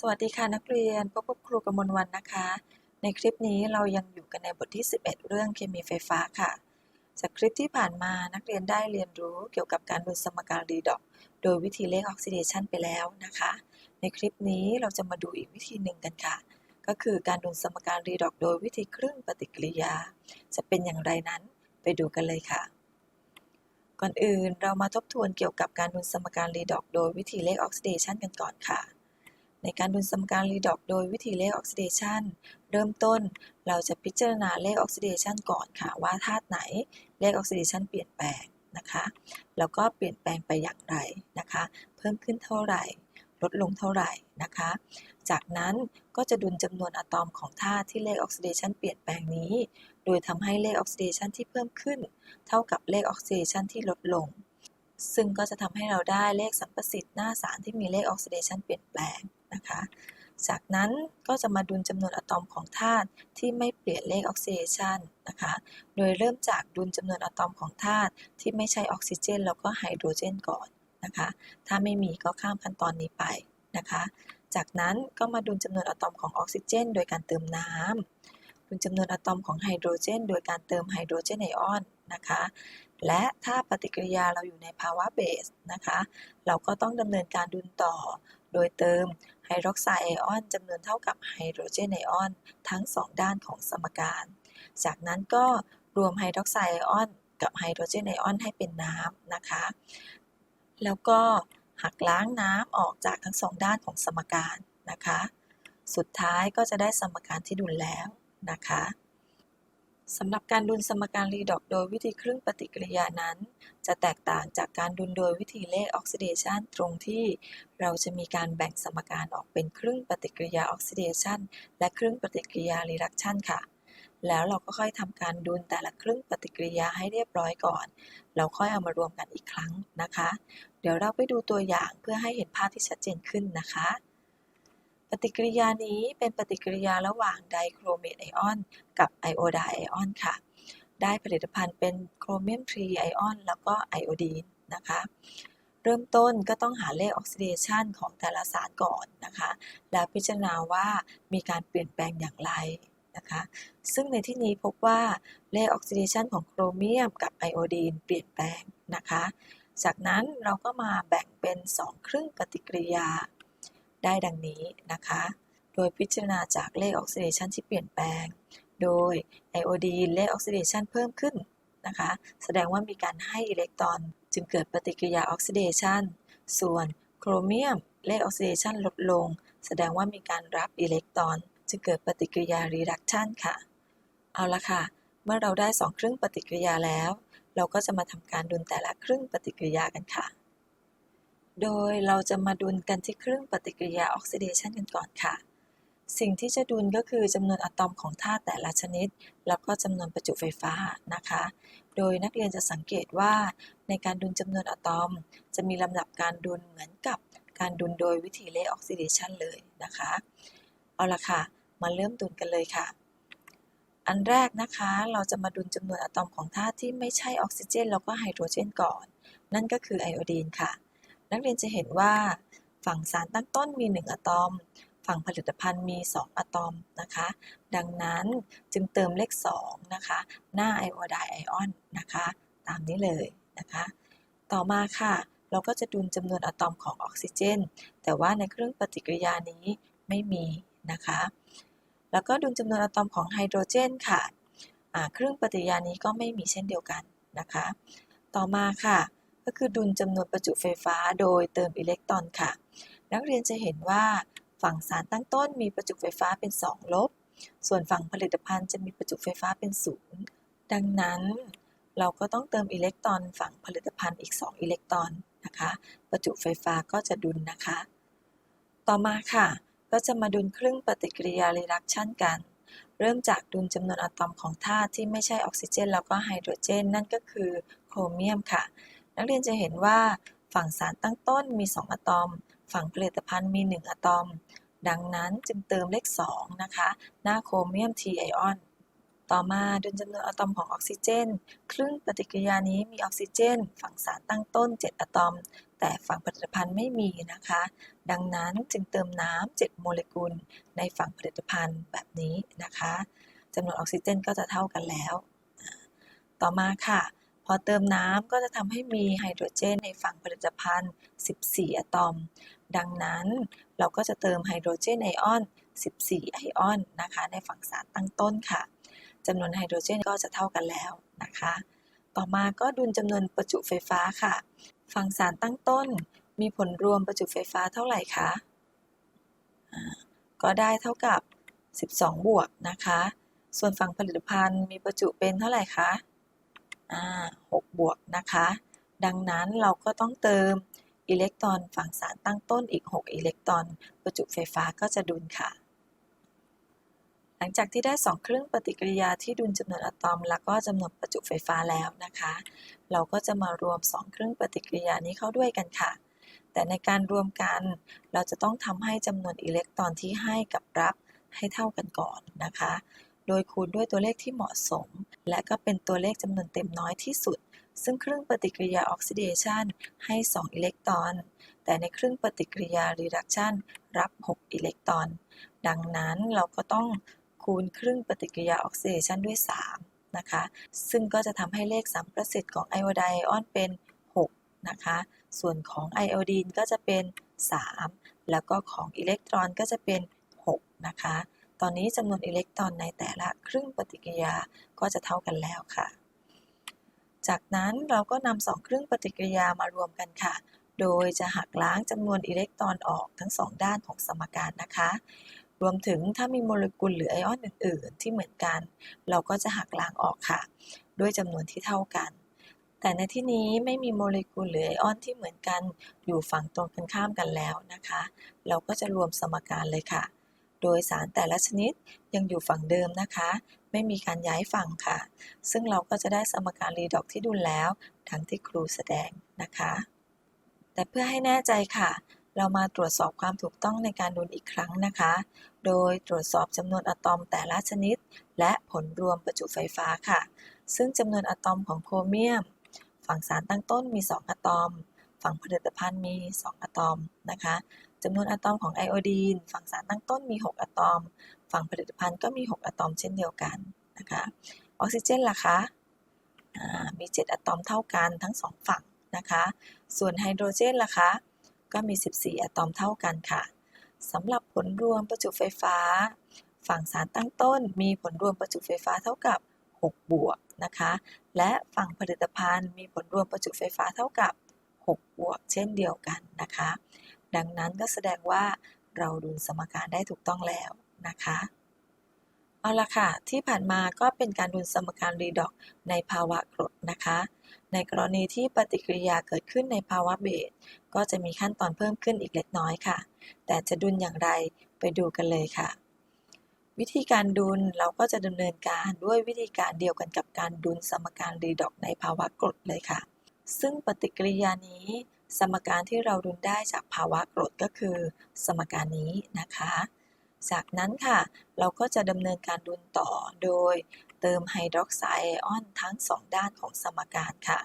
สวัสดีค่ะนักเรียนพบกับครูกมลวันนะคะ ในคลิปนี้เรายังอยู่กันในบทที่ 11 เรื่องเคมีไฟฟ้าค่ะ จากคลิปที่ผ่านมานักเรียนได้เรียนรู้เกี่ยวกับการดูสมการรีดอก โดยวิธีเลขออกซิเดชันไปแล้วนะคะ ในคลิปนี้เราจะมาดูอีกวิธีหนึ่งกันค่ะ ก็คือการดูสมการรีดอก โดยวิธีครึ่งปฏิกิริยา จะเป็นอย่างไรนั้นไปดูกันเลยค่ะ ก่อนอื่นเรามาทบทวนเกี่ยวกับการดูสมการรีดอก โดยวิธีเลขออกซิเดชันกันก่อนค่ะ ในการดูสมการรีดอกโดยวิธีเลขออกซิเดชันเริ่มต้นเราจะพิจารณาเลขออกซิเดชันก่อนค่ะ ว่าธาตุไหนเลขออกซิเดชันเปลี่ยนแปลงนะคะแล้วก็เปลี่ยนแปลงไปอย่างไรนะคะ เพิ่มขึ้นเท่าไหร่ ลดลงเท่าไหร่นะคะ จากนั้นก็จะดุลจำนวนอะตอมของธาตุที่เลขออกซิเดชันเปลี่ยนแปลงนี้ โดยทำให้เลขออกซิเดชันที่เพิ่มขึ้น เท่ากับเลขออกซิเดชันที่ลดลงซึ่งก็จะทำให้เราได้เลขสัมประสิทธิ์หน้าสารที่มีเลขออกซิเดชันเปลี่ยนแปลงนะคะ จากนั้นก็จะมาดุลจำนวนอะตอมของธาตุที่ไม่เปลี่ยนเลขออกซิเดชันนะคะ โดยเริ่มจากดุลจำนวนอะตอมของธาตุที่ไม่ใช่ออกซิเจน แล้วก็ไฮโดรเจนก่อนนะคะ ถ้าไม่มีก็ข้ามขั้นตอนนี้ไปนะคะ จากนั้นก็มาดุลจำนวนอะตอมของออกซิเจน โดยการเติมน้ำดุลจำนวนอะตอมของไฮโดรเจน โดยการเติมไฮโดรเจนไอออนนะคะ และถ้าปฏิกิริยาเราอยู่ในภาวะเบสนะคะ เราก็ต้องดำเนินการดุลต่อ โดยเติม ไฮดรอกไซด์ไอออนจำนวนเท่ากับไฮโดรเจนไอออนทั้ง 2 ด้านของสมการ จากนั้นก็รวมไฮดรอกไซด์ไอออนกับไฮโดรเจนไอออนให้เป็นน้ำนะคะ แล้วก็หักล้างน้ำออกจากทั้งสองด้านของสมการนะคะ สุดท้ายก็จะได้สมการที่ดุลแล้วนะคะ สำหรับการดุลสมการรีดอกโดยวิธีครึ่งปฏิกิริยานั้น จะแตกต่างจากการดุลโดยวิธีเลขออกซิเดชันตรงที่เราจะมีการแบ่งสมการออกเป็นครึ่งปฏิกิริยาออกซิเดชันและครึ่งปฏิกิริยารีดักชันค่ะ แล้วเราก็ค่อยทำการดุลแต่ละครึ่งปฏิกิริยาให้เรียบร้อยก่อน เราค่อยเอามารวมกันอีกครั้งนะคะ เดี๋ยวเราไปดูตัวอย่างเพื่อให้เห็นภาพที่ชัดเจนขึ้นนะคะ ปฏิกิริยานี้เป็นปฏิกิริยาระหว่างไดโครเมตไอออนกับไอโอไดไอออนค่ะ ได้ผลิตภัณฑ์เป็นโครเมียมทรีไอออนแล้วก็ไอโอดีนนะคะ เริ่มต้นก็ต้องหาเลขออกซิเดชันของแต่ละสารก่อนนะคะ แล้วพิจารณาว่ามีการเปลี่ยนแปลงอย่างไรนะคะซึ่งในที่นี้พบว่าเลขออกซิเดชันของโครเมียมกับไอโอดีนเปลี่ยนแปลงนะคะ จากนั้นเราก็มาแบ่งเป็น 2 ครึ่งปฏิกิริยา ได้ดังนี้นะคะ โดยพิจารณาจากเลขออกซิเดชันที่เปลี่ยนแปลง โดยไอโอดีนเลขออกซิเดชันเพิ่มขึ้นนะคะ แสดงว่ามีการให้อิเล็กตรอนจึงเกิดปฏิกิริยาออกซิเดชัน ส่วนโครเมียมเลขออกซิเดชันลดลง แสดงว่ามีการรับอิเล็กตรอน จึงเกิดปฏิกิริยารีดักชันค่ะ เอาละค่ะ เมื่อเราได้ 2 ครึ่งปฏิกิริยาแล้ว เราก็จะมาทำการดุลแต่ละครึ่งปฏิกิริยากันค่ะ โดยเราจะมาดุลกันที่เครึ่องปฏิกิริยาออกซิเดชันกันก่อนค่ะ สิ่งที่จะดุลก็คือจำนวนอะตอมของธาตุแต่ละชนิด แล้วก็จำนวนประจุไฟฟ้านะคะ โดยนักเรียนจะสังเกตว่าในการดุลจำนวนอะตอม จะมีลำดับการดุลเหมือนกับการดุลโดยวิธีเลขออกซิเดชันเลยนะคะ เอาละค่ะ มาเริ่มดุลกันเลยค่ะ อันแรกนะคะเราจะมาดุลจำนวนอะตอมของธาตุที่ไม่ใช่ออกซิเจน แล้วก็ไฮโดรเจนก่อน นั่นก็คือไอโอดีนค่ะ นักเรียนจะเห็นว่า ฝั่งสารตั้งต้นมี 1 อะตอม ฝั่งผลิตภัณฑ์มี 2 อะตอมนะคะ ดังนั้นจึงเติมเลข 2 นะคะ หน้าไอโอไดไอออนนะคะ ตามนี้เลยนะคะ ต่อมาค่ะ เราก็จะดุลจำนวนอะตอมของออกซิเจน แต่ว่าในเครื่องปฏิกิริยานี้ไม่มีนะคะ แล้วก็ดุลจำนวนอะตอมของไฮโดรเจนค่ะ เครื่องปฏิกิริยานี้ก็ไม่มีเช่นเดียวกันนะคะ ต่อมาค่ะ ก็คือดุลจำนวนประจุไฟฟ้าโดยเติมอิเล็กตรอนค่ะ นักเรียนจะเห็นว่าฝั่งสารตั้งต้นมีประจุไฟฟ้าเป็น 2 ลบ ส่วนฝั่งผลิตภัณฑ์จะมีประจุไฟฟ้าเป็น 0 ดังนั้น เราก็ต้องเติมอิเล็กตรอนฝั่งผลิตภัณฑ์อีก 2 อิเล็กตรอนนะคะ ประจุไฟฟ้าก็จะดุลนะคะ ต่อมาค่ะ ก็จะมาดุลครึ่งปฏิกิริยารีดักชันกัน เริ่มจากดุลจำนวนอะตอมของธาตุที่ไม่ใช่ออกซิเจน แล้วก็ไฮโดรเจน นั่นก็คือโครเมียมค่ะ นักเรียนจะเห็นว่าฝั่งสารตั้งต้นมี 2 อะตอม ฝั่งผลิตภัณฑ์มี 1 อะตอม ดังนั้นจึงเติมเลข 2 นะคะ หน้าโครเมียม T ไอออน ต่อมาดุลจำนวนอะตอมของออกซิเจน ครึ่งปฏิกิริยานี้มีออกซิเจน ฝั่งสารตั้งต้น 7 อะตอม แต่ฝั่งผลิตภัณฑ์ไม่มีนะคะ ดังนั้นจึงเติมน้ำ7โมเลกุล ในฝั่งผลิตภัณฑ์แบบนี้นะคะจำนวนออกซิเจนก็จะเท่ากันแล้ว ต่อมาค่ะ พอเติมน้ำก็จะทำให้มีไฮโดรเจนในฝั่งผลิตภัณฑ์ 14 อะตอม ดังนั้นเราก็จะเติมไฮโดรเจนไอออน 14 ไอออนนะคะ ในฝั่งสารตั้งต้นค่ะจำนวนไฮโดรเจนก็จะเท่ากันแล้วนะคะ ต่อมาก็ดุลจำนวนประจุไฟฟ้าค่ะ ฝั่งสารตั้งต้น มีผลรวมประจุไฟฟ้าเท่าไหร่คะก็ได้เท่ากับ 12 บวกนะคะ ส่วนฝั่งผลิตภัณฑ์มีประจุเป็นเท่าไหร่คะ อ่า6บวกนะคะ ดังนั้นเราก็ต้องเติมอิเล็กตรอนฝั่งสารตั้งต้นอีก 6 อิเล็กตรอน ประจุไฟฟ้าก็จะดุลค่ะ หลังจากที่ได้ 2 เครื่องปฏิกิริยาที่ดุลจำนวนอะตอม แล้วก็จำนวนประจุไฟฟ้าแล้วนะคะ เราก็จะมารวม 2 เครื่องปฏิกิริยานี้เข้าด้วยกันค่ะ แต่ในการรวมกัน เราจะต้องทำให้จำนวนอิเล็กตรอนที่ให้กับรับให้เท่ากันก่อนนะคะ โดยคูณด้วยตัวเลขที่เหมาะสม และก็เป็นตัวเลขจำนวนเต็มน้อยที่สุด ซึ่งเครื่องปฏิกิริยาออกซิเดชันให้ 2 อิเล็กตรอน แต่ในเครื่องปฏิกิริยารีดักชันรับ 6 อิเล็กตรอน ดังนั้นเราก็ต้องคูณครึ่งปฏิกิริยาออกซิเดชันด้วย 3 นะคะ ซึ่งก็จะทำให้เลขสัมประสิทธิ์ของไอโอไดออนเป็น 6 นะคะ ส่วนของไอโอดีนก็จะเป็น 3 แล้วก็ของอิเล็กตรอนก็จะเป็น 6 นะคะ ตอนนี้จำนวนอิเล็กตรอนในแต่ละครึ่งปฏิกิริยาก็จะเท่ากันแล้วค่ะ จากนั้นเราก็นำสองครึ่งปฏิกิริยามารวมกันค่ะ โดยจะหักล้างจำนวนอิเล็กตรอนออกทั้งสองด้านของสมการนะคะ รวมถึงถ้ามีโมเลกุลหรือไอออนอื่น ๆ ที่เหมือนกัน เราก็จะหักล้างออกค่ะ ด้วยจำนวนที่เท่ากันแต่ในที่นี้ไม่มีโมเลกุลหรือไอออนที่เหมือนกันอยู่ฝั่งตรงกันข้ามกันแล้วนะคะ เราก็จะรวมสมการเลยค่ะ โดยสารแต่ละชนิดยังอยู่ฝั่งเดิมนะคะ ไม่มีการย้ายฝั่งค่ะ ซึ่งเราก็จะได้สมการรีดอกที่ดุลแล้วทั้งที่ครูแสดงนะคะ แต่เพื่อให้แน่ใจค่ะ เรามาตรวจสอบความถูกต้องในการดุลอีกครั้งนะคะ โดยตรวจสอบจำนวนอะตอมแต่ละชนิด และผลรวมประจุไฟฟ้าค่ะ ซึ่งจำนวนอะตอมของโครเมียม ฝั่งสารตั้งต้นมี 2 อะตอม ฝั่งผลิตภัณฑ์มี 2 อะตอมนะคะ จำนวนอะตอมของไอโอดีน ฝั่งสารตั้งต้นมี 6 อะตอม ฝั่งผลิตภัณฑ์ก็มี 6 อะตอมเช่นเดียวกันนะคะออกซิเจนล่ะคะมี 7 อะตอมเท่ากันทั้ง 2 ฝั่งนะคะส่วนไฮโดรเจนล่ะคะก็มี 14 อะตอมเท่ากันค่ะสำหรับผลรวมประจุไฟฟ้า ฝั่งสารตั้งต้นมีผลรวมประจุไฟฟ้าเท่ากับ 6 บวกนะคะและฝั่งผลิตภัณฑ์มีผลรวมประจุไฟฟ้าเท่ากับ 6 บวก เช่นเดียวกันนะคะ ดังนั้นก็แสดงว่าเราดูสมการได้ถูกต้องแล้วนะคะ เอาละค่ะ ที่ผ่านมาก็เป็นการดูสมการรีดอกในภาวะกรดนะคะ ในกรณีที่ปฏิกิริยาเกิดขึ้นในภาวะเบสก็จะมีขั้นตอนเพิ่มขึ้นอีกเล็กน้อยค่ะ แต่จะดุลอย่างไรไปดูกันเลยค่ะ วิธีการดุลเราก็จะดำเนินการด้วยวิธีการเดียวกันกับการดุลสมการรีดอกในภาวะกรดเลยค่ะ ซึ่งปฏิกิริยานี้ สมการที่เราดุลได้จากภาวะกรดก็คือ สมการนี้นะคะ จากนั้นค่ะ เราก็จะดำเนินการดุลต่อโดยเติมไฮดรอกไซด์ไอออนทั้ง 2 ด้านของสมการค่ะ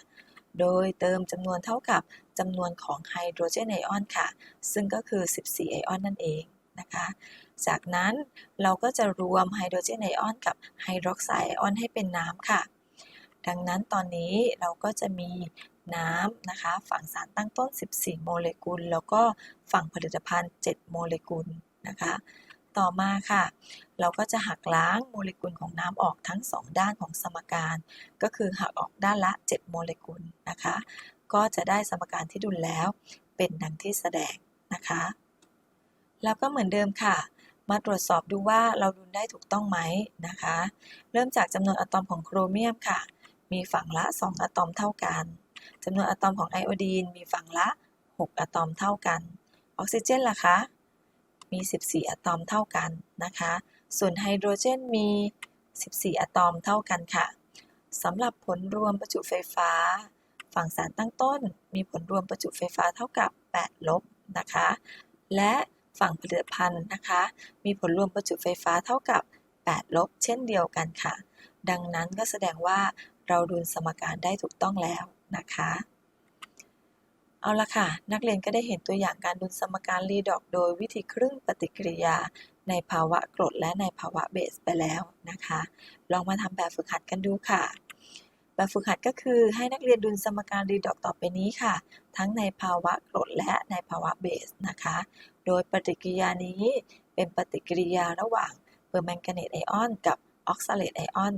โดยเติมจำนวนเท่ากับจำนวนของไฮโดรเจนไอออนค่ะ ซึ่งก็คือ 14 ไอออนนั่นเองนะคะ จากนั้นเราก็จะรวมไฮโดรเจนไอออนกับไฮดรอกไซด์ไอออนให้เป็นน้ำค่ะ ดังนั้นตอนนี้เราก็จะมี น้ำนะคะ ฝั่งสารตั้งต้น 14 โมเลกุล แล้วก็ฝั่งผลิตภัณฑ์ 7 โมเลกุลนะคะ ต่อมาค่ะ เราก็จะหักล้างโมเลกุลของน้ำออกทั้ง 2 ด้านของสมการ ก็คือหักออกด้านละ 7 โมเลกุลนะคะ ก็จะได้สมการที่ดุลแล้วเป็นดังที่แสดงนะคะ แล้วก็เหมือนเดิมค่ะมาตรวจสอบดูว่าเราดุลได้ถูกต้องไหมนะคะ เริ่มจากจำนวนอะตอมของโครเมียมค่ะ มีฝั่งละ 2 อะตอมเท่ากัน จำนวนอะตอมของไอโอดีนมีฝั่งละ 6 อะตอมเท่ากัน ออกซิเจนล่ะคะ มี 14 อะตอมเท่ากันนะคะ ส่วนไฮโดรเจนมี 14 อะตอมเท่ากันค่ะสำหรับผลรวมประจุไฟฟ้า ฝั่งสารตั้งต้น มีผลรวมประจุไฟฟ้าเท่ากับ 8 ลบนะคะ และฝั่งผลิตภัณฑ์นะคะ มีผลรวมประจุไฟฟ้าเท่ากับ 8 ลบ เช่นเดียวกันค่ะ ดังนั้นก็แสดงว่าเราดูสมการได้ถูกต้องแล้ว นะคะ เอาละค่ะ นักเรียนก็ได้เห็นตัวอย่างการดุลสมการรีดอกโดยวิธีครึ่งปฏิกิริยา ในภาวะกรดและในภาวะเบสไปแล้วนะคะ ลองมาทำแบบฝึกหัดกันดูค่ะแบบฝึกหัดก็คือให้นักเรียนดุลสมการรีดอกต่อไปนี้ค่ะ ทั้งในภาวะกรดและในภาวะเบสนะคะ โดยปฏิกิริยานี้เป็นปฏิกิริยาระหว่างเปอร์แมงกานีตไอออน กับออกซาเลตไอออน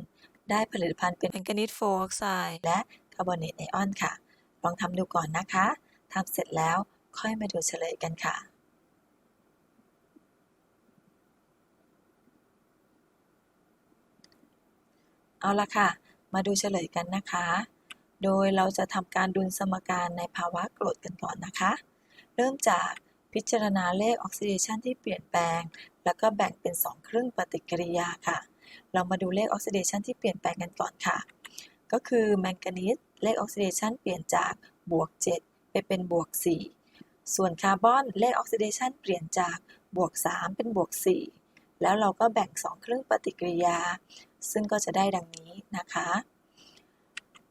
ได้ผลิตภัณฑ์เป็นแมงกานีสโฟออกไซด์และ คาร์บอเนตไอออนค่ะ ลองทำดูก่อนนะคะทำเสร็จแล้วค่อยมาดูเฉลยกันค่ะเอาละค่ะ มาดูเฉลยกันนะคะ โดยเราจะทำการดุลสมการในภาวะกรดกันก่อนนะคะ เริ่มจากพิจารณาเลขออกซิเดชันที่เปลี่ยนแปลง แล้วก็แบ่งเป็น 2 ครึ่งปฏิกิริยาค่ะ เรามาดูเลขออกซิเดชันที่เปลี่ยนแปลงกันก่อนค่ะ ก็คือแมงกานีสเลขออกซิเดชันเปลี่ยนจากบวก 7 ไปเป็นบวก 4 ส่วนคาร์บอนเลขออกซิเดชันเปลี่ยนจากบวก 3 เป็นบวก 4 แล้วเราก็แบ่ง2ครึ่งปฏิกิริยา ซึ่งก็จะได้ดังนี้นะคะ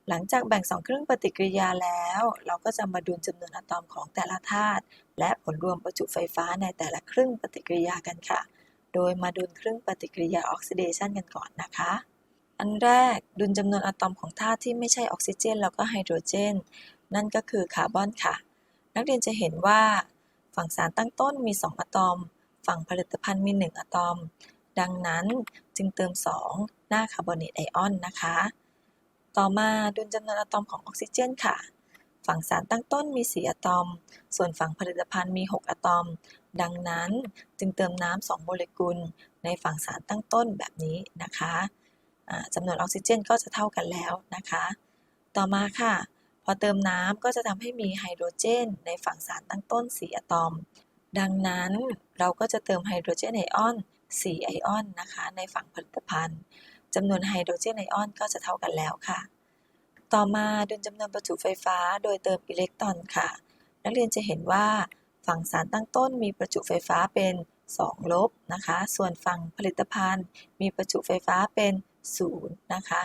หลังจากแบ่ง2ครึ่งปฏิกิริยาแล้ว เราก็จะมาดูจำนวนอะตอมของแต่ละธาตุและผลรวมประจุไฟฟ้าในแต่ละครึ่งปฏิกิริยากันค่ะ โดยมาดูครึ่งปฏิกิริยาออกซิเดชันกันก่อนนะคะ อันแรกดุลจำนวนอะตอมของธาตุที่ไม่ใช่ออกซิเจน แล้วก็ไฮโดรเจน นั่นก็คือคาร์บอนค่ะ นักเรียนจะเห็นว่า ฝั่งสารตั้งต้นมี 2อะตอม ฝั่งผลิตภัณฑ์มี 1อะตอม ดังนั้นจึงเติม 2 หน้าคาร์บอเนตไอออนนะคะ ต่อมาดุลจำนวนอะตอมของออกซิเจนค่ะ ฝั่งสารตั้งต้นมี 4อะตอม ส่วนฝั่งผลิตภัณฑ์มี 6อะตอม ดังนั้นจึงเติมน้ำ2โมเลกุล ในฝั่งสารตั้งต้นแบบนี้นะคะ จำนวนออกซิเจนก็จะเท่ากันแล้วนะคะ ต่อมาค่ะ พอเติมน้ำก็จะทำให้มีไฮโดรเจน ในฝั่งสารตั้งต้น 4 อะตอม ดังนั้นเราก็จะเติมไฮโดรเจนไอออน 4 ไอออนนะคะ ในฝั่งผลิตภัณฑ์จำนวนไฮโดรเจนไอออนก็จะเท่ากันแล้วค่ะ ต่อมาดุลจำนวนประจุไฟฟ้าโดยเติมอิเล็กตรอนค่ะ นักเรียนจะเห็นว่าฝั่งสารตั้งต้นมีประจุไฟฟ้าเป็น 2 ลบนะคะ ส่วนฝั่งผลิตภัณฑ์มีประจุไฟฟ้าเป็น 0นะคะ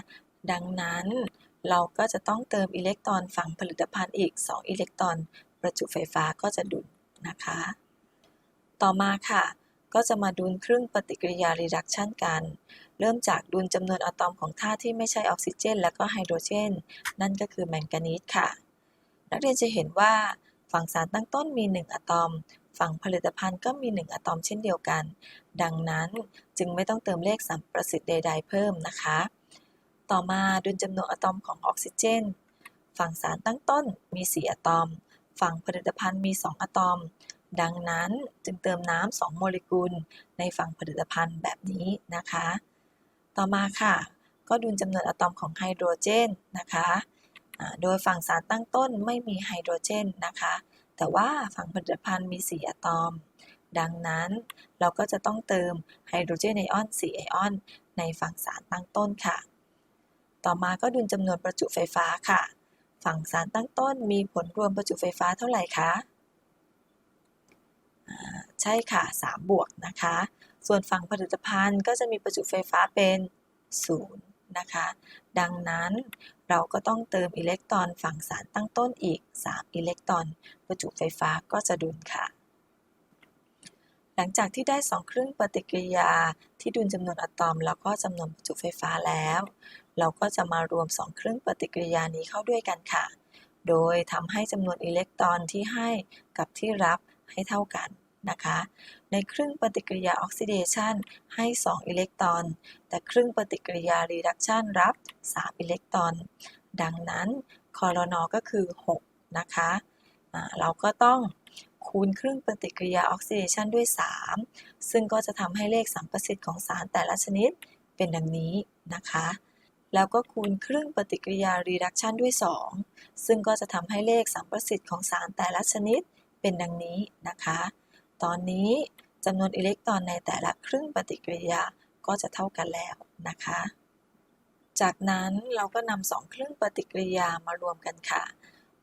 ดังนั้นเราก็จะต้องเติมอิเล็กตรอนฝั่งผลิตภัณฑ์อีก 2 อิเล็กตรอนประจุไฟฟ้าก็จะดุลนะคะ ต่อมาค่ะ ก็จะมาดุลครึ่งปฏิกิริยา reduction กัน เริ่มจากดุลจำนวนอะตอมของธาตุที่ไม่ใช่ออกซิเจน และก็ไฮโดรเจน นั่นก็คือแมงกานีสค่ะ นักเรียนจะเห็นว่าฝั่งสารตั้งต้นมี 1 อะตอม ฝั่งผลิตภัณฑ์ก็มี 1 อะตอมเช่นเดียวกัน ดังนั้นจึงไม่ต้องเติมเลขสัมประสิทธิ์ใด ๆ เพิ่มนะคะ ต่อมาดุลจำนวนอะตอมของออกซิเจน ฝั่งสารตั้งต้นมี 4 อะตอม ฝั่งผลิตภัณฑ์มี 2 อะตอม ดังนั้นจึงเติมน้ำ2โมเลกุล ในฝั่งผลิตภัณฑ์แบบนี้นะคะ ต่อมาค่ะ ก็ดุลจำนวนอะตอมของไฮโดรเจนนะคะโดยฝั่งสารตั้งต้นไม่มีไฮโดรเจนนะคะ แต่ว่าฝั่งผลิตภัณฑ์มี 4 อะตอม ดังนั้นเราก็จะต้องเติมไฮโดรเจนไอออน 4 ไอออน ในฝั่งสารตั้งต้นค่ะ ต่อมาก็ดุลจำนวนประจุไฟฟ้าค่ะ ฝั่งสารตั้งต้นมีผลรวมประจุไฟฟ้าเท่าไหร่คะใช่ค่ะ 3 บวกนะคะ ส่วนฝั่งผลิตภัณฑ์ก็จะมีประจุไฟฟ้าเป็น 0 นะคะ ดังนั้นเราก็ต้องเติมอิเล็กตรอนฝั่งสารตั้งต้นอีก 3 อิเล็กตรอน ประจุไฟฟ้าก็จะดุลค่ะ หลังจากที่ได้2ครึ่งปฏิกิริยาที่ดุลจำนวนอะตอม แล้วก็จำนวนประจุไฟฟ้าแล้ว เราก็จะมารวม2ครึ่งปฏิกิริยานี้เข้าด้วยกันค่ะ โดยทำให้จำนวนอิเล็กตรอนที่ให้กับที่รับให้เท่ากัน นะคะ ในครึ่งปฏิกิริยาออกซิเดชันให้ 2 อิเล็กตรอน แต่ครึ่งปฏิกิริยารีดักชันรับ 3 อิเล็กตรอน ดังนั้นคอรนอก็คือ 6 นะคะะเราก็ต้องคูณครึ่งปฏิกิริยาออกซิเดชันด้วย 3 ซึ่งก็จะทำให้เลขสัมประสิทธิ์ของสารแต่ละชนิดเป็นดังนี้นะคะ แล้วก็คูณครึ่งปฏิกิริยารีดักชันด้วย 2 ซึ่งก็จะทำให้เลขสัมประสิทธิ์ของสารแต่ละชนิดเป็นดังนี้นะคะ ตอนนี้จำนวนอิเล็กตรอนในแต่ละครึ่งปฏิกิริยาก็จะเท่ากันแล้วนะคะ จากนั้นเราก็นำสองครึ่งปฏิกิริยามารวมกันค่ะ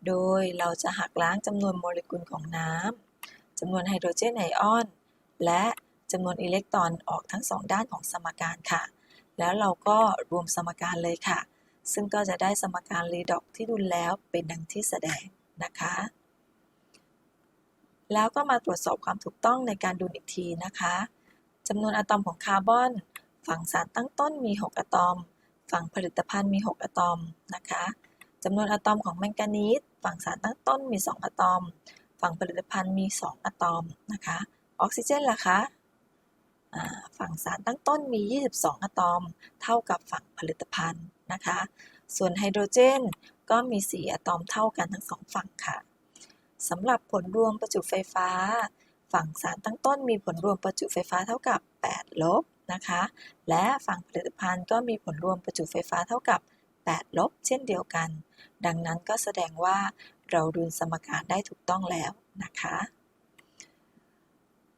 โดยเราจะหักล้างจำนวนโมเลกุลของน้ำจำนวนไฮโดรเจนไอออน และจำนวนอิเล็กตรอนออกทั้งสองด้านของสมการค่ะ แล้วเราก็รวมสมการเลยค่ะ ซึ่งก็จะได้สมการรีดอกที่ดุลแล้วเป็นดังที่แสดงนะคะ แล้วก็มาตรวจสอบความถูกต้องในการดูอีกทีนะคะจำนวนอะตอมของคาร์บอน ฝั่งสารตั้งต้นมี 6 อะตอม ฝั่งผลิตภัณฑ์มี 6 อะตอมนะคะจำนวนอะตอมของแมงกานีสฝั่งสารตั้งต้นมี 2 อะตอม ฝั่งผลิตภัณฑ์มี 2 อะตอมนะคะออกซิเจนล่ะคะฝั่งสารตั้งต้นมี 22 อะตอม เท่ากับฝั่งผลิตภัณฑ์นะคะ ส่วนไฮโดรเจนก็มี 4 อะตอมเท่ากันทั้งสองฝั่งค่ะ สำหรับผลรวมประจุไฟฟ้า ฝั่งสารตั้งต้นมีผลรวมประจุไฟฟ้าเท่ากับ 8 ลบนะคะ และฝั่งผลิตภัณฑ์ก็มีผลรวมประจุไฟฟ้าเท่ากับ 8 ลบ เช่นเดียวกัน ดังนั้นก็แสดงว่าเราดุลสมการได้ถูกต้องแล้วนะคะ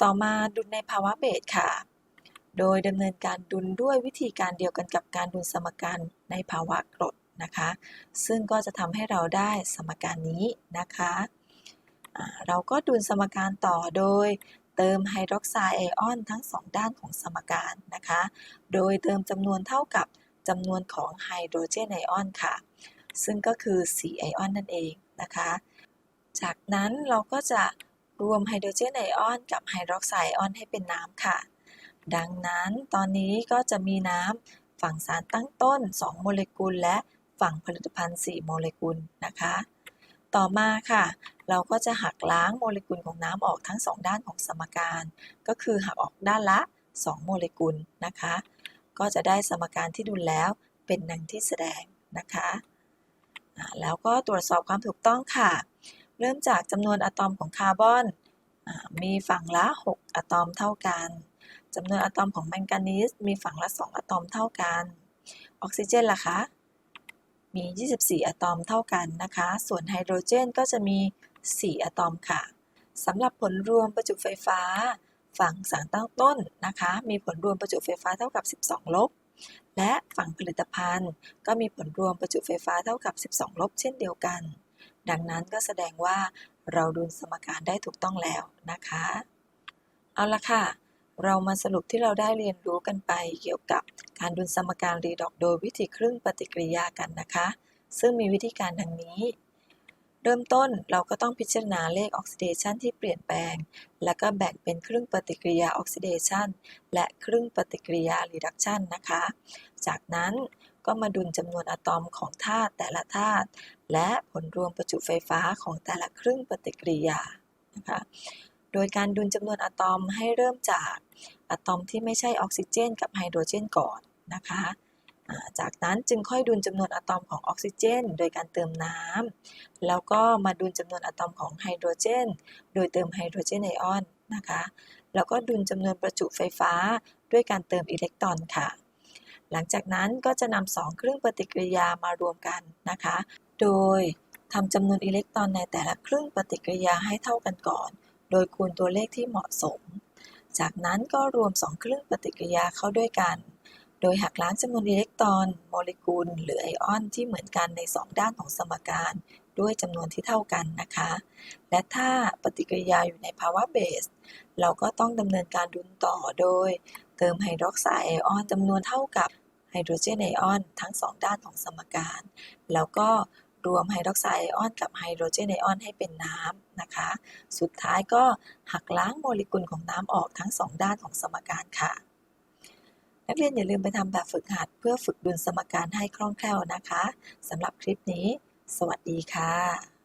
ต่อมาดุลในภาวะเบสค่ะ โดยดำเนินการดุลด้วยวิธีการเดียวกันกับการดุลสมการในภาวะกรดนะคะ ซึ่งก็จะทำให้เราได้สมการนี้นะคะ เราก็ดุลสมการต่อโดยเติมไฮดรอกไซด์ไอออนทั้งสองด้านของสมการนะคะ โดยเติมจำนวนเท่ากับจำนวนของไฮโดรเจนไอออนค่ะ ซึ่งก็คือ4ไอออนนั่นเองนะคะ จากนั้นเราก็จะรวมไฮโดรเจนไอออนกับไฮดรอกไซด์ไอออนให้เป็นน้ำค่ะ ดังนั้นตอนนี้ก็จะมีน้ำฝั่งสารตั้งต้น 2 โมเลกุล และฝั่งผลิตภัณฑ์ 4 โมเลกุลนะคะ ต่อมาค่ะ เราก็จะหักล้างโมเลกุลของน้ำออกทั้ง 2 ด้านของสมการ ก็คือหักออกด้านละ 2 โมเลกุลนะคะ ก็จะได้สมการที่ดุลแล้วเป็นดังที่แสดงนะคะแล้วก็ตรวจสอบความถูกต้องค่ะ เริ่มจากจำนวนอะตอมของคาร์บอนมีฝั่งละ 6 อะตอมเท่ากันจำนวนอะตอมของแมงกานีสมีฝั่งละ 2 อะตอมเท่ากัน ออกซิเจนล่ะคะ มี 24 อะตอมเท่ากันนะคะ ส่วนไฮโดรเจนก็จะมี 4 อะตอมค่ะสำหรับผลรวมประจุไฟฟ้า ฝั่งสารตั้งต้นนะคะ มีผลรวมประจุไฟฟ้าเท่ากับ 12 ลบ และฝั่งผลิตภัณฑ์ ก็มีผลรวมประจุไฟฟ้าเท่ากับ 12 ลบ เช่นเดียวกัน ดังนั้นก็แสดงว่าเราดุลสมการได้ถูกต้องแล้วนะคะ เอาละค่ะ เรามาสรุปที่เราได้เรียนรู้กันไปเกี่ยวกับการดุลสมการรีดอกโดยวิธีครึ่งปฏิกิริยากันนะคะ ซึ่งมีวิธีการดังนี้ เริ่มต้นเราก็ต้องพิจารณาเลขออกซิเดชันที่เปลี่ยนแปลง แล้วก็แบ่งเป็นครึ่งปฏิกิริยาออกซิเดชันและครึ่งปฏิกิริยารีดักชันนะคะ จากนั้นก็มาดุลจำนวนอะตอมของธาตุแต่ละธาตุและผลรวมประจุไฟฟ้าของแต่ละครึ่งปฏิกิริยานะคะโดยการดุลจำนวนอะตอมให้เริ่มจาก อะตอมที่ไม่ใช่ออกซิเจน กับไฮโดรเจนก่อนนะคะจากนั้นจึงค่อยดุลจำนวนอะตอมของออกซิเจน โดยการเติมน้ำแล้วก็มาดุลจำนวนอะตอมของไฮโดรเจน โดยเติมไฮโดรเจนไอออนนะคะ แล้วก็ดุลจำนวนประจุไฟฟ้าด้วยการเติมอิเล็กตรอนค่ะ หลังจากนั้นก็จะนำสองเครื่องปฏิกิริยามารวมกันนะคะ โดยทำจำนวนอิเล็กตรอนในแต่ละครึ่งปฏิกิริยาให้เท่ากันก่อน โดยคูณตัวเลขที่เหมาะสม จากนั้นก็รวม2เครื่องปฏิกิริยาเข้าด้วยกัน โดยหักล้างจำนวนอิเล็กตรอน โมเลกุล หรือไอออนที่เหมือนกันใน 2 ด้านของสมการ ด้วยจำนวนที่เท่ากันนะคะ และถ้าปฏิกิริยาอยู่ในภาวะเบส เราก็ต้องดำเนินการดุลต่อโดย เติมไฮดรอกไซด์ไอออนจำนวนเท่ากับไฮโดรเจนไอออนทั้ง 2 ด้านของสมการ แล้วก็ รวมไฮดรอกไซด์ไอออนกับไฮโดรเจนไอออนให้เป็นน้ำนะคะ สุดท้ายก็หักล้างโมเลกุลของน้ำออกทั้ง 2 ด้านของสมการค่ะ นักเรียนอย่าลืมไปทำแบบฝึกหัด เพื่อฝึกดุลสมการให้คล่องแคล่วนะคะสำหรับคลิปนี้ สวัสดีค่ะ